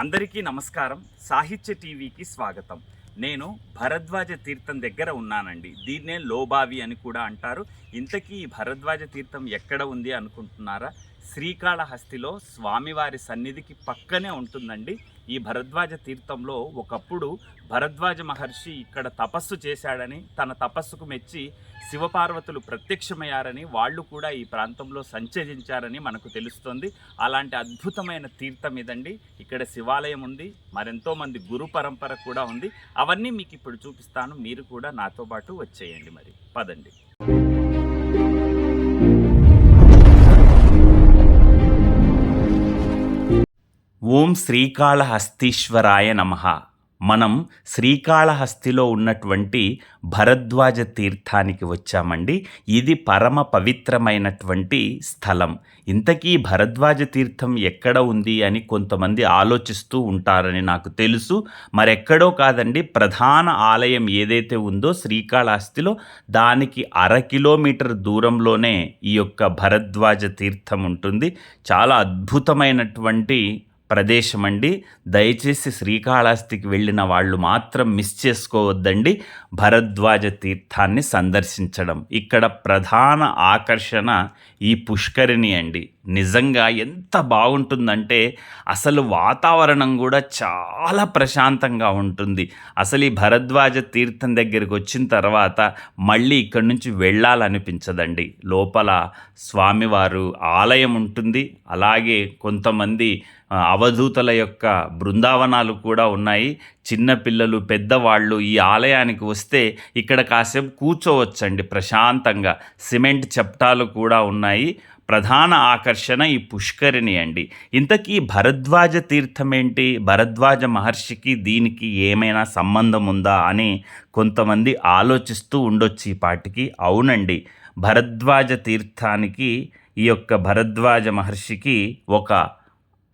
అందరికీ నమస్కారం. సాహిత్య టీవీకి స్వాగతం. నేను భరద్వాజ తీర్థం దగ్గర ఉన్నానండి. దీన్నే లోబావి అని కూడా అంటారు. ఇంతకీ ఈ భరద్వాజ తీర్థం ఎక్కడ ఉంది అనుకుంటున్నారా? శ్రీకాళహస్తిలో స్వామివారి సన్నిధికి పక్కనే ఉంటుందండి. ఈ భరద్వాజ తీర్థంలో ఒకప్పుడు భరద్వాజ మహర్షి ఇక్కడ తపస్సు చేశాడని తన తపస్సుకు మెచ్చి శివపార్వతులు ప్రత్యక్షమయ్యారని వాళ్ళు కూడా ఈ ప్రాంతంలో సంచరించారని మనకు తెలుస్తుంది. అలాంటి అద్భుతమైన తీర్థం ఇదండి. ఇక్కడ శివాలయం ఉంది. మరెంతో మంది గురు పరంపర కూడా ఉంది. అవన్నీ మీకు ఇప్పుడు చూపిస్తాను. మీరు కూడా నాతో పాటు వచ్చేయండి మరి. పదండి. ఓం శ్రీకాళహస్తీశ్వరాయ నమ. మనం శ్రీకాళహస్తిలో ఉన్నటువంటి భరద్వాజ తీర్థానికి వచ్చామండి. ఇది పరమ పవిత్రమైనటువంటి స్థలం. ఇంతకీ భరద్వాజ తీర్థం ఎక్కడ ఉంది అని కొంతమంది ఆలోచిస్తూ ఉంటారని నాకు తెలుసు. మరెక్కడో కాదండి ప్రధాన ఆలయం ఏదైతే ఉందో శ్రీకాళహస్తిలో దానికి అర కిలోమీటర్ దూరంలోనే ఈ యొక్క భరద్వాజ తీర్థం ఉంటుంది. చాలా అద్భుతమైనటువంటి ప్రదేశం అండి దయచేసి శ్రీకాళహస్తికి వెళ్ళిన వాళ్ళు మాత్రం మిస్ చేసుకోవద్దండి. భరద్వాజ తీర్థాన్ని సందర్శించడం. ఇక్కడ ప్రధాన ఆకర్షణ ఈ పుష్కరిణి అండి. నిజంగా ఎంత బాగుంటుందంటే అసలు వాతావరణం కూడా చాలా ప్రశాంతంగా ఉంటుంది. అసలు ఈ భరద్వాజ తీర్థం దగ్గరికి వచ్చిన తర్వాత మళ్ళీ ఇక్కడి నుంచి వెళ్ళాలనిపించదండి. లోపల స్వామివారు ఆలయం ఉంటుంది. అలాగే కొంతమంది అవధూతల యొక్క బృందావనాలు కూడా ఉన్నాయి. చిన్నపిల్లలు పెద్దవాళ్ళు ఈ ఆలయానికి వస్తే ఇక్కడ కాసేపు కూర్చోవచ్చండి ప్రశాంతంగా. సిమెంట్ చెప్టాలు కూడా ఉన్నాయి. ప్రధాన ఆకర్షణ ఈ పుష్కరిణి అండి. ఇంతకీ భరద్వాజ తీర్థం ఏంటి? భరద్వాజ మహర్షికి దీనికి ఏమైనా సంబంధం ఉందా అని కొంతమంది ఆలోచిస్తూ ఉండొచ్చు ఈ పాటికి. అవునండి భరద్వాజ తీర్థానికి ఈ యొక్క భరద్వాజ మహర్షికి ఒక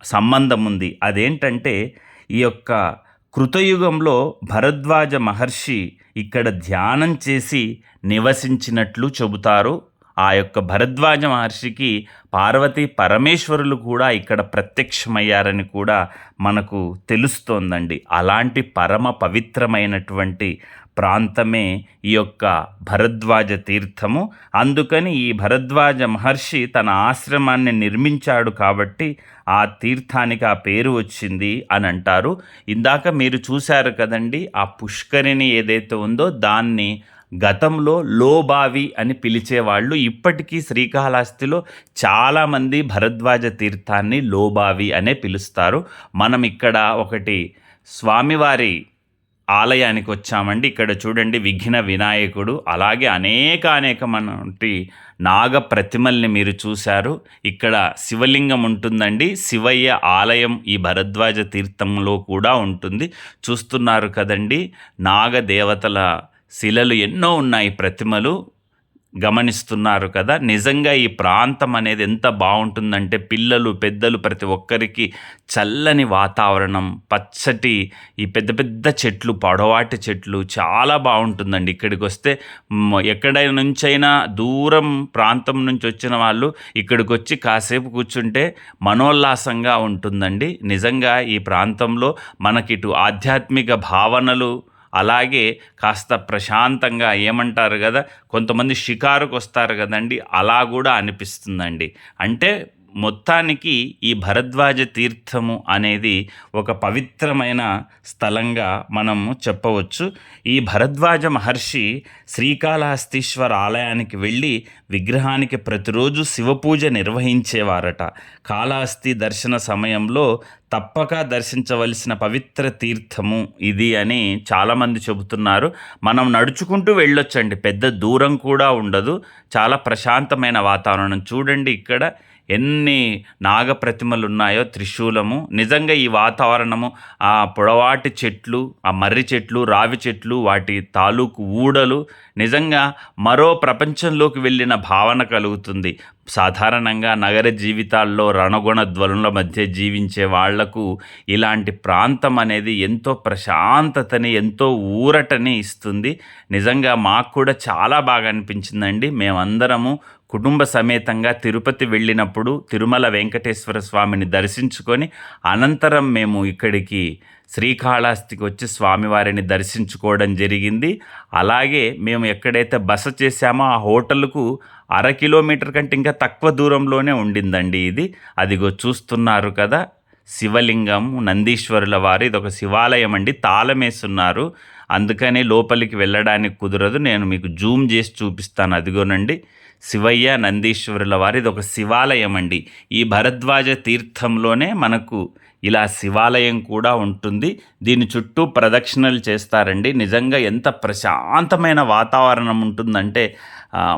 సంబంధం ఉంది అదేంటంటే ఈ యొక్క కృతయుగంలో భరద్వాజ మహర్షి ఇక్కడ ధ్యానం చేసి నివసించినట్లు చెబుతారు. ఆ యొక్క భరద్వాజ మహర్షికి పార్వతీ పరమేశ్వరులు కూడా ఇక్కడ ప్రత్యక్షమయ్యారని కూడా మనకు తెలుస్తోందండి. అలాంటి పరమ పవిత్రమైనటువంటి ప్రాంతమే ఈ యొక్క భరద్వాజ తీర్థము. అందుకని ఈ భరద్వాజ మహర్షి తన ఆశ్రమాన్ని నిర్మించాడు కాబట్టి ఆ తీర్థానికి ఆ పేరు వచ్చింది అని అంటారు. ఇందాక మీరు చూశారు కదండి ఆ పుష్కరిణి ఏదైతే ఉందో దాన్ని గతంలో లోబావి అని పిలిచేవాళ్ళు. ఇప్పటికీ శ్రీకాళహస్తిలో చాలామంది భరద్వాజ తీర్థాన్ని లోబావి అనే పిలుస్తారు. మనం ఇక్కడ ఒకటి స్వామివారి ఆలయానికి వచ్చామండి. ఇక్కడ చూడండి విఘ్న వినాయకుడు. అలాగే అనేక అనేకమంటి నాగ ప్రతిమల్ని మీరు చూశారు. ఇక్కడ శివలింగం ఉంటుందండి. శివయ్య ఆలయం ఈ భరద్వాజ తీర్థంలో కూడా ఉంటుంది. చూస్తున్నారు కదండి. నాగ దేవతల శిలలు ఎన్నో ఉన్నాయి ప్రతిమలు. గమనిస్తున్నారు కదా. నిజంగా ఈ ప్రాంతం అనేది ఎంత బాగుంటుందంటే పిల్లలు పెద్దలు ప్రతి ఒక్కరికి చల్లని వాతావరణం పచ్చటి ఈ పెద్ద పెద్ద చెట్లు పొడవాటి చెట్లు చాలా బాగుంటుందండి. ఇక్కడికి వస్తే ఎక్కడ నుంచైనా దూరం ప్రాంతం నుంచి వచ్చిన వాళ్ళు ఇక్కడికి వచ్చి కాసేపు కూర్చుంటే మనోల్లాసంగా ఉంటుందండి. నిజంగా ఈ ప్రాంతంలో మనకి ఇటు ఆధ్యాత్మిక భావనలు అలాగే కాస్త ప్రశాంతంగా ఏమంటారు కదా కొంతమంది షికారుకు వస్తారు కదండి అలా కూడా అనిపిస్తుందండి. అంటే మొత్తానికి ఈ భరద్వాజ తీర్థము అనేది ఒక పవిత్రమైన స్థలంగా మనము చెప్పవచ్చు. ఈ భరద్వాజ మహర్షి శ్రీకాళహస్తీశ్వర ఆలయానికి వెళ్ళి విగ్రహానికి ప్రతిరోజు శివపూజ నిర్వహించేవారట. కాళహస్తి దర్శన సమయంలో తప్పక దర్శించవలసిన పవిత్ర తీర్థము ఇది అని చాలామంది చెబుతున్నారు. మనం నడుచుకుంటూ వెళ్ళొచ్చండి పెద్ద దూరం కూడా ఉండదు. చాలా ప్రశాంతమైన వాతావరణం. చూడండి ఇక్కడ ఎన్ని నాగ ప్రతిమలు ఉన్నాయో త్రిశూలము. నిజంగా ఈ వాతావరణము ఆ పొడవాటి చెట్లు ఆ మర్రి చెట్లు రావి చెట్లు వాటి తాలూకు ఊడలు నిజంగా మరో ప్రపంచంలోకి వెళ్ళిన భావన కలుగుతుంది. సాధారణంగా నగర జీవితాల్లో రణగుణ ధ్వనుల మధ్య జీవించే వాళ్ళకు ఇలాంటి ప్రాంతం అనేది ఎంతో ప్రశాంతతని ఎంతో ఊరటని ఇస్తుంది. నిజంగా మాకు కూడా చాలా బాగా అనిపించిందండి. మేమందరము కుటుంబ సమేతంగా తిరుపతి వెళ్ళినప్పుడు తిరుమల వెంకటేశ్వర స్వామిని దర్శించుకొని అనంతరం మేము ఇక్కడికి శ్రీకాళహస్తికి వచ్చి స్వామివారిని దర్శించుకోవడం జరిగింది. అలాగే మేము ఎక్కడైతే బస చేశామో ఆ హోటల్కు అర కిలోమీటర్ కంటే ఇంకా తక్కువ దూరంలోనే ఉండిందండి ఇది. అదిగో చూస్తున్నారు కదా శివలింగం నందీశ్వరుల వారు ఇది ఒక శివాలయం అండి తాళమేసున్నారు. అందుకని లోపలికి వెళ్ళడానికి కుదరదు. నేను మీకు జూమ్ చేసి చూపిస్తాను. అదిగోనండి. శివయ్య నందీశ్వరుల వారి ఇది ఒక శివాలయం అండి. ఈ భరద్వాజ తీర్థంలోనే మనకు ఇలా శివాలయం కూడా ఉంటుంది. దీని చుట్టూ ప్రదక్షిణలు చేస్తారండి. నిజంగా ఎంత ప్రశాంతమైన వాతావరణం ఉంటుందంటే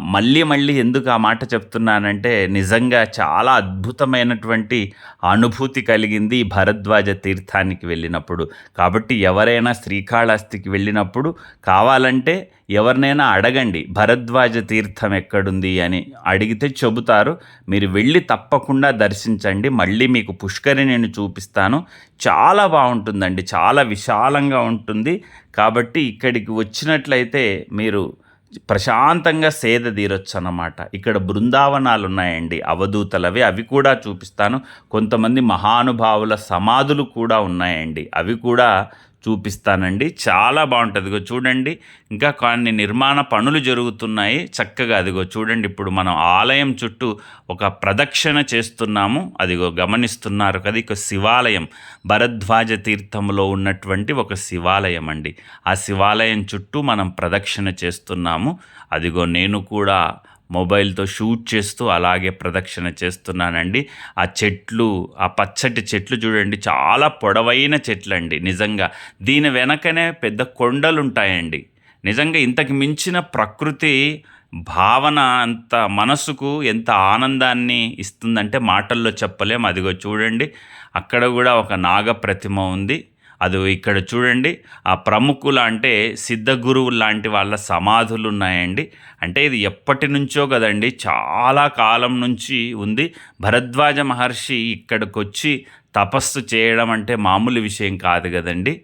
మళ్ళీ మళ్ళీ ఎందుకు ఆ మాట చెప్తున్నానంటే నిజంగా చాలా అద్భుతమైనటువంటి అనుభూతి కలిగింది ఈ భరద్వాజ తీర్థానికి వెళ్ళినప్పుడు. కాబట్టి ఎవరైనా శ్రీకాళహస్తికి వెళ్ళినప్పుడు కావాలంటే ఎవరినైనా అడగండి భరద్వాజ తీర్థం ఎక్కడుంది అని అడిగితే చెబుతారు. మీరు వెళ్ళి తప్పకుండా దర్శించండి మళ్ళీ మీకు పుష్కరిణిని చూపిస్తాను. చాలా బాగుంటుందండి చాలా విశాలంగా ఉంటుంది. కాబట్టి ఇక్కడికి వచ్చినట్లయితే మీరు ప్రశాంతంగా సేద తీరొచ్చు అన్నమాట ఇక్కడ బృందావనాలు ఉన్నాయండి అవధూతలవి. అవి కూడా చూపిస్తాను. కొంతమంది మహానుభావుల సమాధులు కూడా ఉన్నాయండి. అవి కూడా చూపిస్తానండి. చాలా బాగుంటుంది. ఇదిగో చూడండి. ఇంకా కొన్ని నిర్మాణ పనులు జరుగుతున్నాయి. చక్కగా అదిగో చూడండి. ఇప్పుడు మనం ఆలయం చుట్టూ ఒక ప్రదక్షిణ చేస్తున్నాము. అదిగో గమనిస్తున్నారు కదా. ఇక శివాలయం. భరద్వాజ తీర్థంలో ఉన్నటువంటి ఒక శివాలయం అండి. ఆ శివాలయం చుట్టూ మనం ప్రదక్షిణ చేస్తున్నాము. అదిగో నేను కూడా మొబైల్తో షూట్ చేస్తూ అలాగే ప్రదక్షిణ చేస్తున్నానండి. ఆ చెట్లు ఆ పచ్చటి చెట్లు చూడండి చాలా పొడవైన చెట్లు అండి నిజంగా. దీని వెనకనే పెద్ద కొండలు ఉంటాయండి నిజంగా ఇంతకు మించిన ప్రకృతి భావన అంత మనసుకు ఎంత ఆనందాన్ని ఇస్తుందంటే మాటల్లో చెప్పలేం. అదిగో చూడండి అక్కడ కూడా ఒక నాగ ప్రతిమ ఉంది. అది ఇక్కడ చూడండి ఆ ప్రముఖులు అంటే సిద్ధ గురువులు లాంటి వాళ్ళ సమాధులు ఉన్నాయండి అంటే ఇది ఎప్పటి నుంచో కదండి చాలా కాలం నుంచి ఉంది. భరద్వాజ మహర్షి ఇక్కడికి వచ్చి తపస్సు చేయడం అంటే మామూలు విషయం కాదు కదండి.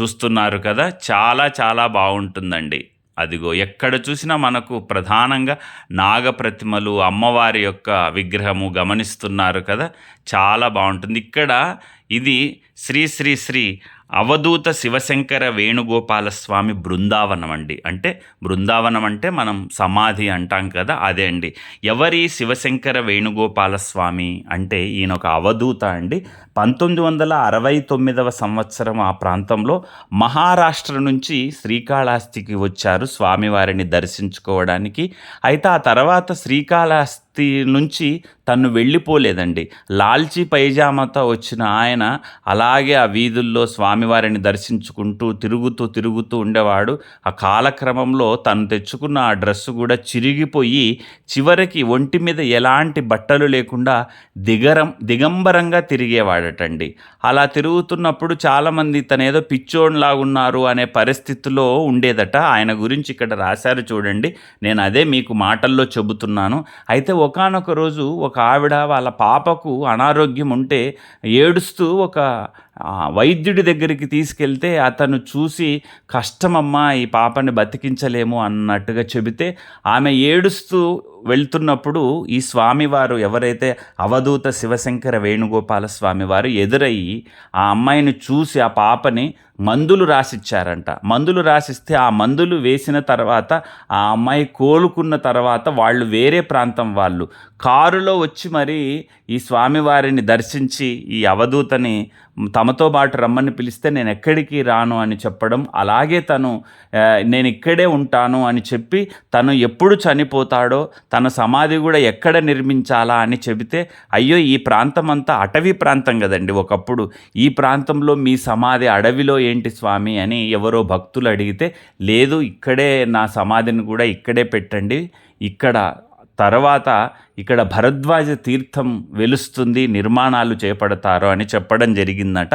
చూస్తున్నారు కదా చాలా చాలా బాగుంటుందండి. అదిగో ఎక్కడ చూసినా మనకు ప్రధానంగా నాగప్రతిమలు అమ్మవారి యొక్క విగ్రహము గమనిస్తున్నారు కదా. చాలా బాగుంటుంది. ఇక్కడ ఇది శ్రీ శ్రీ శ్రీ అవధూత శివశంకర వేణుగోపాల స్వామి బృందావనం అండి అంటే బృందావనం అంటే మనం సమాధి అంటాం కదా అదే అండి. ఎవరి శివశంకర వేణుగోపాల స్వామి అంటే ఈయన ఒక అవధూత అండి. పంతొమ్మిది వందల అరవై తొమ్మిదవ సంవత్సరం ఆ ప్రాంతంలో మహారాష్ట్ర నుంచి శ్రీకాళహస్తికి వచ్చారు స్వామివారిని దర్శించుకోవడానికి. అయితే ఆ తర్వాత శ్రీకాళహస్తి నుంచి తను వెళ్ళిపోలేదండి. లాల్చీ పైజామాతో వచ్చిన ఆయన అలాగే ఆ వీధుల్లో స్వామివారిని దర్శించుకుంటూ తిరుగుతూ తిరుగుతూ ఉండేవాడు. ఆ కాలక్రమంలో తను తెచ్చుకున్న ఆ డ్రెస్సు కూడా చిరిగిపోయి చివరికి ఒంటి మీద ఎలాంటి బట్టలు లేకుండా దిగరం దిగంబరంగా తిరిగేవాడటండి. అలా తిరుగుతున్నప్పుడు చాలామంది తనేదో ఏదో పిచ్చోన్లాగున్నారు అనే పరిస్థితిలో ఉండేదట. ఆయన గురించి ఇక్కడ రాశారు చూడండి. నేను అదే మీకు మాటల్లో చెబుతున్నాను. అయితే ఒకనొక రోజు ఒక ఆవిడ వాళ్ళ పాపకు అనారోగ్యం ఉంటే ఏడుస్తూ ఒక వైద్యుడి దగ్గరికి తీసుకెళ్తే అతను చూసి కష్టమమ్మా ఈ పాపని బతికించలేము అన్నట్టుగా చెబితే ఆమె ఏడుస్తూ వెళ్తున్నప్పుడు ఈ స్వామివారు ఎవరైతే అవధూత శివశంకర వేణుగోపాల స్వామివారు ఎదురయ్యి ఆ అమ్మాయిని చూసి ఆ పాపని మందులు రాసిచ్చారంట. మందులు రాసిస్తే ఆ మందులు వేసిన తర్వాత ఆ అమ్మాయి కోలుకున్న తర్వాత వాళ్ళు వేరే ప్రాంతం వాళ్ళు. కారులో వచ్చి మరి ఈ స్వామివారిని దర్శించి ఈ అవధూతని తమతో పాటు రమ్మని పిలిస్తే నేను ఎక్కడికి రాను అని చెప్పడం అలాగే తను నేను ఇక్కడే ఉంటాను అని చెప్పి తను ఎప్పుడు చనిపోతాడో తన సమాధి కూడా ఎక్కడ నిర్మించాలా అని చెబితే అయ్యో ఈ ప్రాంతం అంతా అటవీ ప్రాంతం కదండి ఒకప్పుడు. ఈ ప్రాంతంలో మీ సమాధి అడవిలో ఏంటి స్వామి అని ఎవరో భక్తులు అడిగితే లేదు ఇక్కడే నా సమాధిని కూడా ఇక్కడే పెట్టండి. ఇక్కడ తర్వాత ఇక్కడ భరద్వాజ తీర్థం వెలుస్తుంది నిర్మాణాలు చేపడతారు అని చెప్పడం జరిగిందట.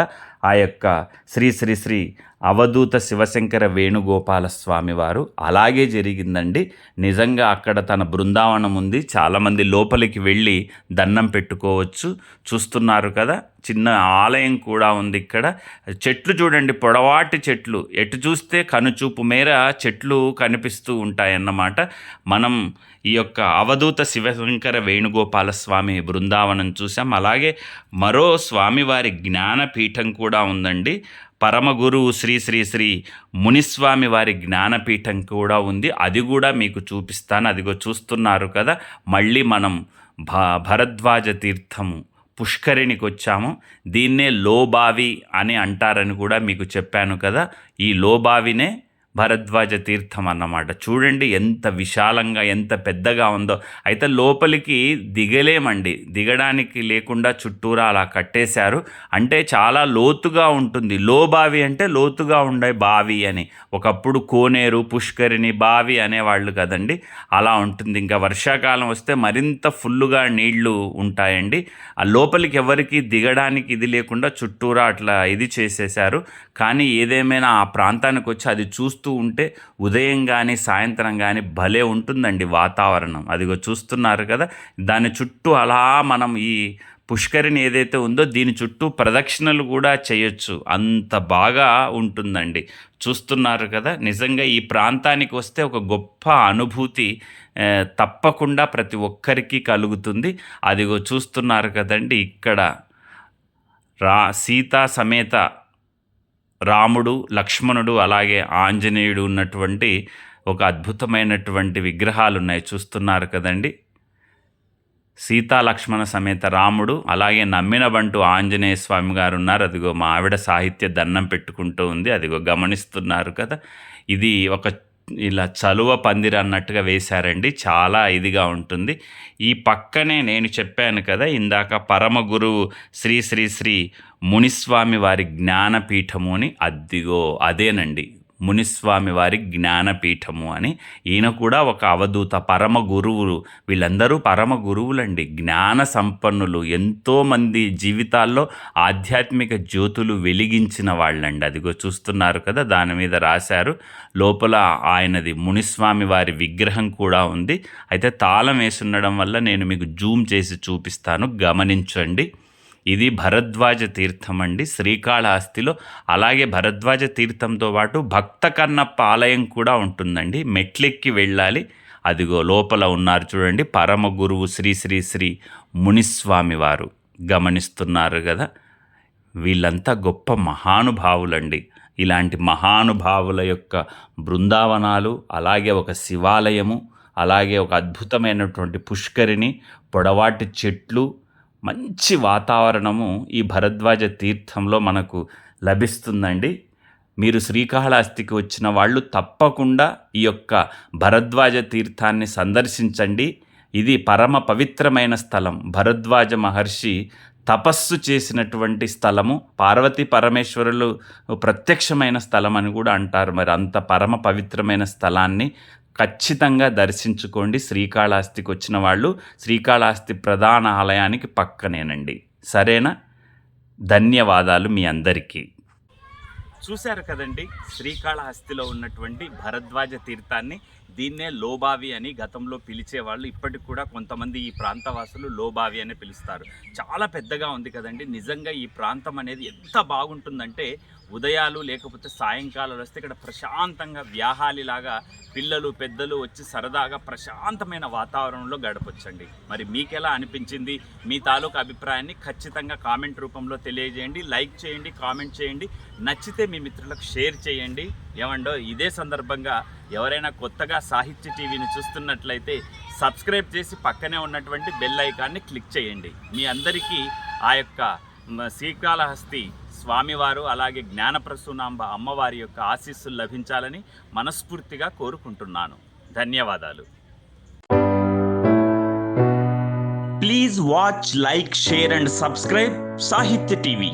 ఆ యొక్క శ్రీ శ్రీ శ్రీ అవధూత శివశంకర వేణుగోపాల స్వామి వారు అలాగే జరిగిందండి. నిజంగా అక్కడ తన బృందావనం ఉంది. చాలామంది లోపలికి వెళ్ళి దండం పెట్టుకోవచ్చు. చూస్తున్నారు కదా చిన్న ఆలయం కూడా ఉంది ఇక్కడ. చెట్లు చూడండి పొడవాటి చెట్లు. ఎటు చూస్తే కనుచూపు మేర చెట్లు కనిపిస్తూ ఉంటాయన్నమాట. మనం ఈ యొక్క అవధూత శివశంకర వేణుగోపాల స్వామి బృందావనం చూసాం అలాగే మరో స్వామివారి జ్ఞానపీఠం కూడా ఉందండి. పరమగురువు శ్రీ శ్రీ శ్రీ మునిస్వామి వారి జ్ఞానపీఠం కూడా ఉంది. అది కూడా మీకు చూపిస్తాను. అదిగో చూస్తున్నారు కదా. మళ్ళీ మనం భ భరద్వాజ తీర్థము పుష్కరిణికి వచ్చాము. దీన్నే లోబావి అని అంటారని కూడా మీకు చెప్పాను కదా. ఈ లోబావినే భరద్వాజ తీర్థం అన్నమాట. చూడండి ఎంత విశాలంగా ఎంత పెద్దగా ఉందో. అయితే లోపలికి దిగలేమండి. దిగడానికి లేకుండా చుట్టూరా అలా కట్టేశారు. అంటే చాలా లోతుగా ఉంటుంది. లో బావి అంటే లోతుగా ఉండే బావి అని. ఒకప్పుడు కోనేరు పుష్కరిణి బావి అనేవాళ్ళు కదండి. అలా ఉంటుంది. ఇంకా వర్షాకాలం వస్తే మరింత ఫుల్లుగా నీళ్ళు ఉంటాయండి. ఆ లోపలికి ఎవరికి దిగడానికి ఇది లేకుండా చుట్టూరా అట్లా ఇది చేసేశారు. కానీ ఏదేమైనా ఆ ప్రాంతానికి వచ్చి అది చూస్తూ ఉంటే ఉదయం కానీ సాయంత్రం కానీ భలే ఉంటుందండి వాతావరణం. అదిగో చూస్తున్నారు కదా దాని చుట్టూ అలా మనం ఈ పుష్కరిణి ఏదైతే ఉందో దీని చుట్టూ ప్రదక్షిణలు కూడా చేయొచ్చు. అంత బాగా ఉంటుందండి. చూస్తున్నారు కదా నిజంగా ఈ ప్రాంతానికి వస్తే ఒక గొప్ప అనుభూతి తప్పకుండా ప్రతి ఒక్కరికి కలుగుతుంది. అదిగో చూస్తున్నారు కదండి ఇక్కడ రా సీతా సమేత రాముడు లక్ష్మణుడు అలాగే ఆంజనేయుడు ఉన్నటువంటి ఒక అద్భుతమైనటువంటి విగ్రహాలు ఉన్నాయి చూస్తున్నారు కదండి. సీతా లక్ష్మణ సమేత రాముడు అలాగే నమ్మిన బంటు ఆంజనేయ స్వామి గారు ఉన్నారు అదిగో మా ఆవిడ సాహిత్య దండం పెట్టుకుంటూ ఉంది. అదిగో గమనిస్తున్నారు కదా. ఇది ఒక ఇలా చలువ పందిరి అన్నట్టుగా వేశారండి. చాలా ఇదిగా ఉంటుంది. ఈ పక్కనే నేను చెప్పాను కదా ఇందాక పరమ గురువు శ్రీ శ్రీ శ్రీ మునిస్వామి వారి జ్ఞానపీఠము అని. అద్దిగో అదేనండి. మునిస్వామి వారి జ్ఞానపీఠము అని. ఈయన కూడా ఒక అవధూత పరమ గురువులు. వీళ్ళందరూ పరమ గురువులండి. జ్ఞాన సంపన్నులు. ఎంతోమంది జీవితాల్లో ఆధ్యాత్మిక జ్యోతులు వెలిగించిన వాళ్ళండి. అదిగో చూస్తున్నారు కదా దాని మీద రాశారు. లోపల ఆయనది మునిస్వామి వారి విగ్రహం కూడా ఉంది. అయితే తాళం వేసుండడం వల్ల నేను మీకు జూమ్ చేసి చూపిస్తాను. గమనించండి. ఇది భరద్వాజ తీర్థం అండి శ్రీకాళహస్తిలో అలాగే భరద్వాజ తీర్థంతో పాటు భక్త కన్నప్ప ఆలయం కూడా ఉంటుందండి. మెట్లెక్కి వెళ్ళాలి. అదిగో లోపల ఉన్నారు చూడండి. పరమ గురువు శ్రీ శ్రీ శ్రీ మునిస్వామి వారు గమనిస్తున్నారు కదా. వీళ్ళంతా గొప్ప మహానుభావులండి. ఇలాంటి మహానుభావుల యొక్క బృందావనాలు అలాగే ఒక శివాలయము అలాగే ఒక అద్భుతమైనటువంటి పుష్కరిణి పొడవాటి చెట్లు మంచి వాతావరణము ఈ భరద్వాజ తీర్థంలో మనకు లభిస్తుందండి. మీరు శ్రీకాళహస్తికి వచ్చిన వాళ్ళు తప్పకుండా ఈ యొక్క భరద్వాజ తీర్థాన్ని సందర్శించండి. ఇది పరమ పవిత్రమైన స్థలం. భరద్వాజ మహర్షి తపస్సు చేసినటువంటి స్థలము. పార్వతీ పరమేశ్వరులు ప్రత్యక్షమైన స్థలం అని కూడా అంటారు. మరి అంత పరమ పవిత్రమైన స్థలాన్ని ఖచ్చితంగా దర్శించుకోండి. శ్రీకాళహస్తికి వచ్చిన వాళ్ళు శ్రీకాళహస్తి ప్రధాన ఆలయానికి పక్కనేనండి. సరేనా? ధన్యవాదాలు మీ అందరికీ. చూశారు కదండి శ్రీకాళహస్తిలో ఉన్నటువంటి భరద్వాజ తీర్థాన్ని దీన్నే లోబావి అని గతంలో పిలిచేవాళ్ళు ఇప్పటికి కూడా కొంతమంది ఈ ప్రాంతవాసులు లోబావి అని పిలుస్తారు. చాలా పెద్దగా ఉంది కదండి. నిజంగా ఈ ప్రాంతం అనేది ఎంత బాగుంటుందంటే ఉదయాలు లేకపోతే సాయంకాలాలు వస్తే ఇక్కడ ప్రశాంతంగా వ్యాహాలిలాగా పిల్లలు పెద్దలు వచ్చి సరదాగా ప్రశాంతమైన వాతావరణంలో గడపొచ్చండి. మరి మీకెలా అనిపించింది? మీ తాలూకు అభిప్రాయాన్ని ఖచ్చితంగా కామెంట్ రూపంలో తెలియజేయండి లైక్ చేయండి కామెంట్ చేయండి. నచ్చితే మీ మిత్రులకు షేర్ చేయండి. ఏమండో ఇదే సందర్భంగా ఎవరైనా కొత్తగా సాహిత్య టీవీని చూస్తున్నట్లయితే సబ్స్క్రైబ్ చేసి పక్కనే ఉన్నటువంటి బెల్ ఐకాన్ని క్లిక్ చేయండి. మీ అందరికీ ఆ యొక్క శ్రీకాళహస్తి స్వామివారు అలాగే జ్ఞానప్రసూనాంబ అమ్మవారి యొక్క ఆశీస్సులు లభించాలని మనస్ఫూర్తిగా కోరుకుంటున్నాను. ధన్యవాదాలు. Please watch like share and subscribe Sahitya TV